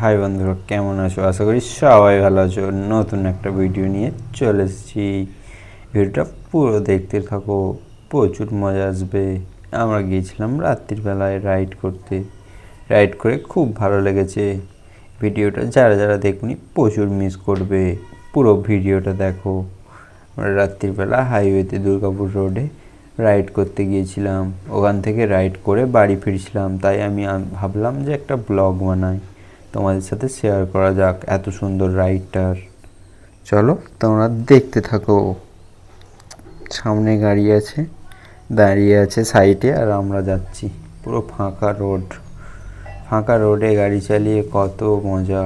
High বন্ধুরা, কেমন আছো? আশা করি সবাই ভালো আছো। নতুন একটা ভিডিও নিয়ে চলে এসেছি। ভিডিওটা পুরো দেখতে থাকো, প্রচুর মজা আসবে। আমরা গিয়েছিলাম রাত্রির বেলায় রাইড করতে। রাইড করে খুব ভালো লেগেছে। ভিডিওটা যারা যারা দেখুনি, প্রচুর মিস করবে। পুরো ভিডিওটা দেখো। আমরা রাত্রিবেলা হাইওয়েতে দুর্গাপুর রোডে রাইড করতে গিয়েছিলাম। ওখান থেকে রাইড করে বাড়ি ফিরছিলাম। তাই আমি ভাবলাম যে একটা ব্লগ বানাই। তোমাদের সাথে শেয়ার করা যাক এত সুন্দর রাইডটার চলো তোমরা দেখতে থাকো। সামনে গাড়ি আছে, দাঁড়িয়ে আছে সাইডে আর আমরা যাচ্ছি। পুরো ফাঁকা রোড ফাঁকা রোডে গাড়ি চালিয়ে কত মজা।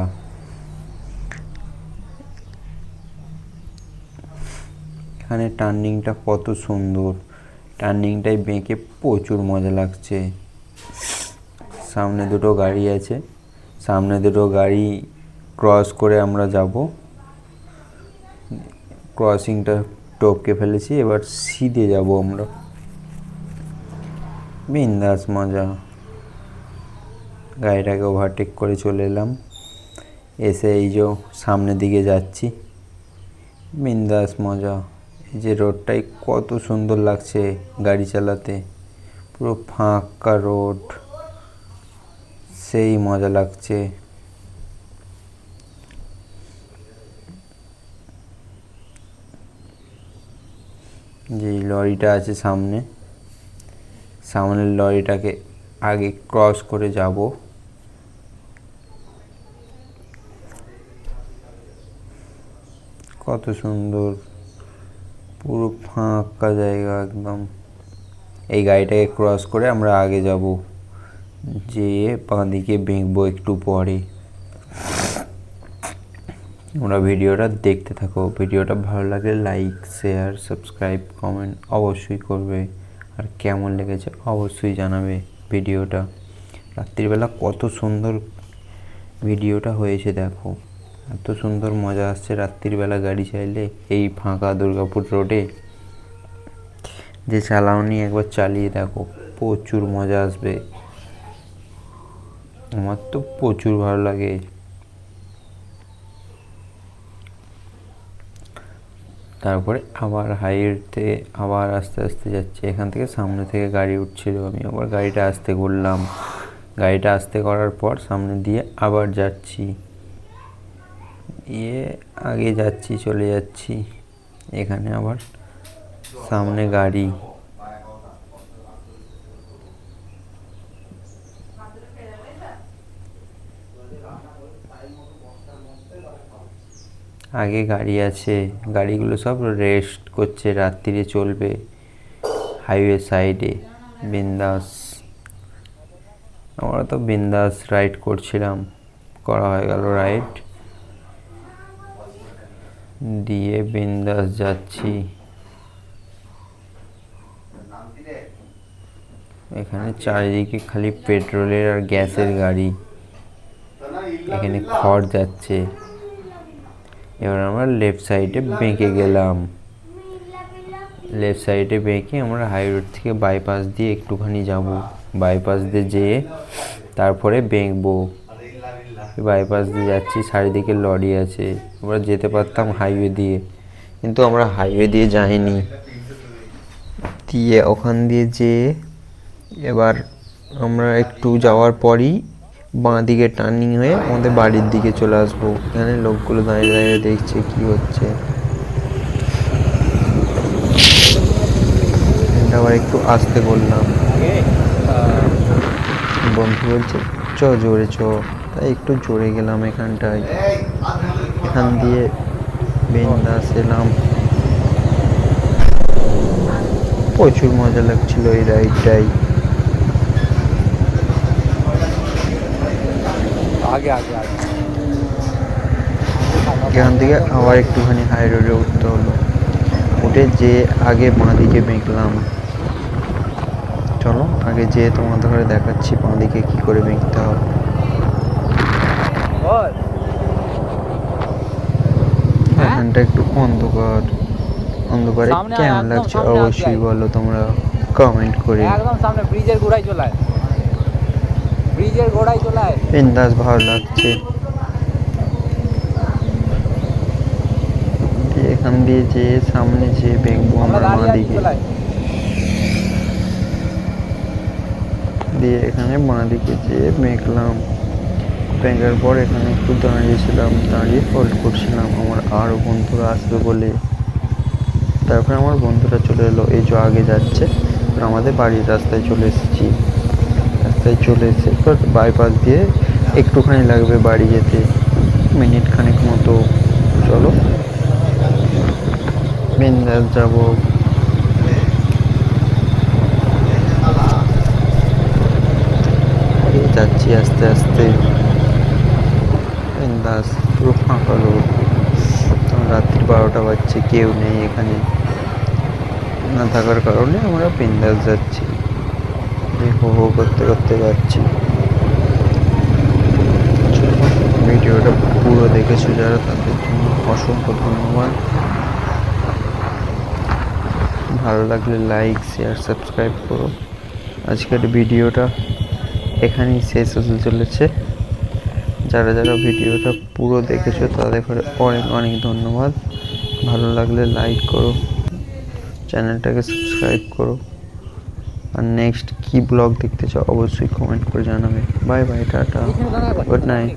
এখানে টার্নিংটা কত সুন্দর। টার্নিংটাই বেঁকে প্রচুর মজা লাগছে। সামনে দুটো গাড়ি আছে। সামনে দুটো গাড়ি ক্রস করে আমরা যাব। ক্রসিংটা টপকে ফেলেছি, এবার সিধে যাব আমরা। বিন্দাস মজা। গাড়িটাকে ওভারটেক করে চলে এলাম। এসে এই যে সামনের দিকে যাচ্ছি। বিন্দাস মজা। এই যে রোডটাই কত সুন্দর লাগছে গাড়ি চালাতে। পুরো ফাঁকা রোড। সেই মজা লাগছে। যে লরিটা আছে সামনে, সামনের লরিটাকে আগে ক্রস করে যাব। কত সুন্দর, পুরো ফাঁকা জায়গা একদম। এই গাড়িটাকে ক্রস করে আমরা আগে যাব। যেয়ে বাঁ দিকে বেঁকবো একটু পরে। তোমরা ভিডিওটা দেখতে থাকো। ভিডিওটা ভালো লাগলে লাইক শেয়ার সাবস্ক্রাইব কমেন্ট অবশ্যই করবে। আর কেমন লেগেছে অবশ্যই জানাবে ভিডিওটা। রাত্রিবেলা কত সুন্দর ভিডিওটা হয়েছে দেখো। এত সুন্দর মজা আসছে রাত্রিবেলা গাড়ি চাইলে এই ফাঁকা দুর্গাপুর রোডে যে চালাওনি একবার চালিয়ে দেখো, প্রচুর মজা আসবে। আমার তো প্রচুর ভালো লাগে। তারপরে আবার হাইওয়েতে আবার আস্তে আস্তে যাচ্ছি। এখান থেকে সামনে থেকে গাড়ি উঠছিল, আমি আবার গাড়িটা আস্তে করলাম। গাড়িটা আস্তে করার পর সামনে দিয়ে আবার যাচ্ছি। দিয়ে আগে যাচ্ছি, চলে যাচ্ছি। এখানে আবার সামনে গাড়ি। আগে গাড়ি আছে, গাড়িগুলো সব রেস্ট করছে, রাত্রিরে চলবে হাইওয়ে সাইডে বিন্দাস। আমরা তো বিন্দাস রাইড করছিলাম, করা হয়ে গেল রাইড দিয়ে বিন্দাস যাচ্ছি। এখানে চারিদিকে খালি পেট্রোলের আর গ্যাসের গাড়ি। এখানে খড় যাচ্ছে। এবার আমরা লেফট সাইডে বেঁকে গেলাম। লেফট সাইডে বেঁকে আমরা হাই রোড থেকে বাইপাস দিয়ে একটুখানি যাব। বাইপাস দিয়ে যেয়ে তারপরে বেঁকবো। বাইপাস দিয়ে যাচ্ছি, চারিদিকে লরি আছে। আমরা যেতে পারতাম হাইওয়ে দিয়ে, কিন্তু আমরা হাইওয়ে দিয়ে যাইনি। দিয়ে ওখান দিয়ে যেয়ে এবার আমরা একটু যাওয়ার পরই বাঁ দিকে টার্নিং হয়ে আমাদের বাড়ির দিকে চলে আসব। এখানে লোকগুলো দাঁড়িয়ে দাঁড়িয়ে দেখছে কি হচ্ছে। আবার একটু আস্তে করলাম বন্ধু বলছে, চ, জোরে চ। তাই একটু জোরে গেলাম এখানটায়। এখান দিয়ে বিন্দাস এলাম। প্রচুর মজা লাগছিল এই রাইডটাই আগে আগে আগে। এখান থেকে আবার একটুখানি হাই রোডে উঠতে হলো। উঠে যে আগে বাঁ দিকে বেঁকলাম। চলো আগে যে তোমাদের দেখাচ্ছি বাঁ দিকে কী করে বেঁকতে হবে। হ্যাঁ? এখানটা একটু অন্ধকার। অন্ধকারে কেমন লাগছে? অবশ্যই বলো তোমরা কমেন্ট করে। একদম সামনে ব্রিজের গোড়ায় চলে ব্রিজের গোড়ায় চলে বিন্দাস ভালো লাগছে। এখান দিয়ে যে সামনে যে বেগবো আমরা মা দিকে। দিয়ে এখানে বাঁ দিকে যেয়ে মেঘলাম। ব্যাঙ্কার পর এখানে একটু দাঁড়িয়েছিলাম দাঁড়িয়ে ফল্ট করছিলাম। আমার আরও বন্ধুরা আসবে বলে। তারপরে আমার বন্ধুরা চলে এলো এই যে আগে যাচ্ছে আমাদের বাড়ির রাস্তায় চলে এসেছি। রাস্তায় চলে এসে এবার বাইপাস দিয়ে একটুখানি লাগবে বাড়ি যেতে। মিনিট খানেক মতো। চলো। বিন্দাস যাব। যাচ্ছি আস্তে আস্তে। বিন্দাস পুরো ফাঁকা লোক রাত্রি বারোটা বাজছে, কেউ নেই এখানে। না থাকার কারণে আমরা বিন্দাস যাচ্ছি। হো করতে করতে যাচ্ছি। ভিডিওটা পুরো দেখেছ যারা, তাদের জন্য অসংখ্য ধন্যবাদ। ভালো লাগলে লাইক শেয়ার সাবস্ক্রাইব করো। আজকের ভিডিওটা এখানেই শেষ হতে চলেছে। যারা যারা ভিডিওটা পুরো দেখেছ, তাদের অনেক অনেক ধন্যবাদ। ভালো লাগলে লাইক করো। চ্যানেলটাকে সাবস্ক্রাইব করো। আর নেক্সট কি ব্লগ দেখতে চাও অবশ্যই কমেন্ট করে জানাবে। Bye bye tata. Good night